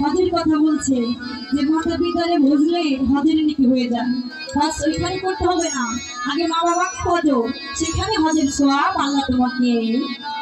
হজের কথা বলছে যে মাতা পিতারে বুঝলে হজের নাকি হয়ে যান হজ করতে হবে না। আগে মা বাবাকে হজো সেখানে হজের সোয়াব আল্লাহ তোমাকে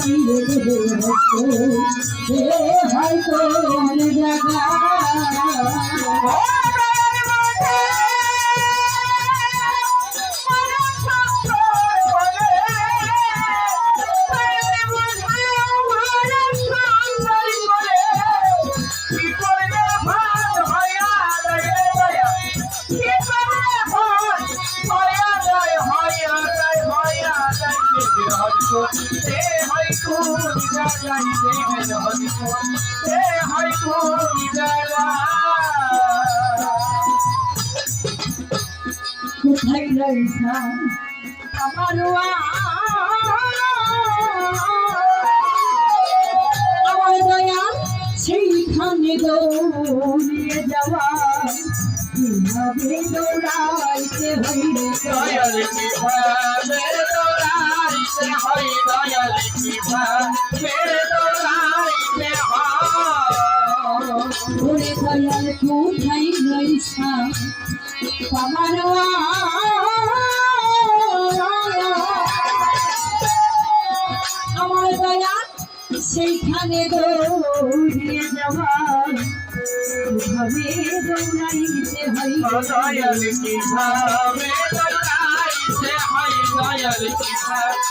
হয়তো জাগাইবে সে হয়তো কোথায় রয়েছা আমার আমার দয়া সেইখানে দৌড়িয়ে যাওয়া কীভাবে দৌড়াইতে হইলে দয়াল কি ভাবে দোলাইতে হয় দয়াল কি ওরে দয়াল কোথায় রয়েছা? আমার দয়া সেইখানে দৌড়িয়ে যাওয়া। কীভাবে দৌড়াইতে হইলে দয়াল কি ভাবে দোলাইতে হয়? দয়াল কি ভাবে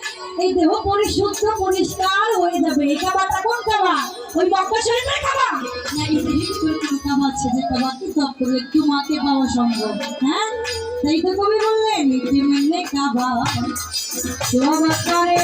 পরিশুদ্ধ পরিষ্কার হয়ে যাবে। এই খাবারটা কোন খাবার? ওই মক্কা শরীফের খাবার? না এই জিনিস কাবা আছে যে কাবাকে তো করে একটু মাকে পাওয়া সম্ভব। হ্যাঁ? তাই তো কবি বললেন যে মেনে কাবা সব করে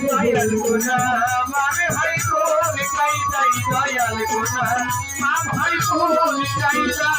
দয়াল গোনা মামে ভাই কো নিকাই দয়াল গোনা মা ভাই কোন কাই যাই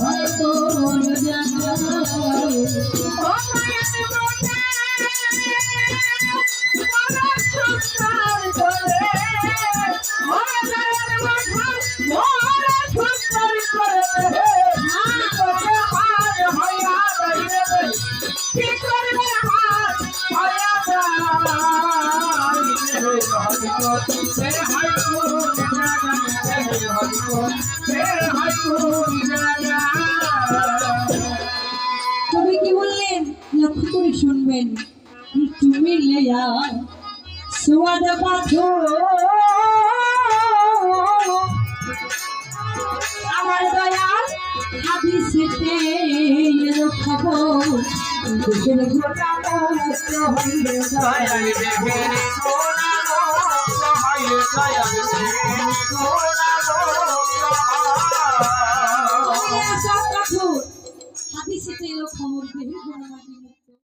কবি কি বললেন লক্ষ্য করে শুনবেন। তুমি লেয়া সোয়াদ পাথর। আমার দয়াল পাথর হাদিসেতে এলো খবর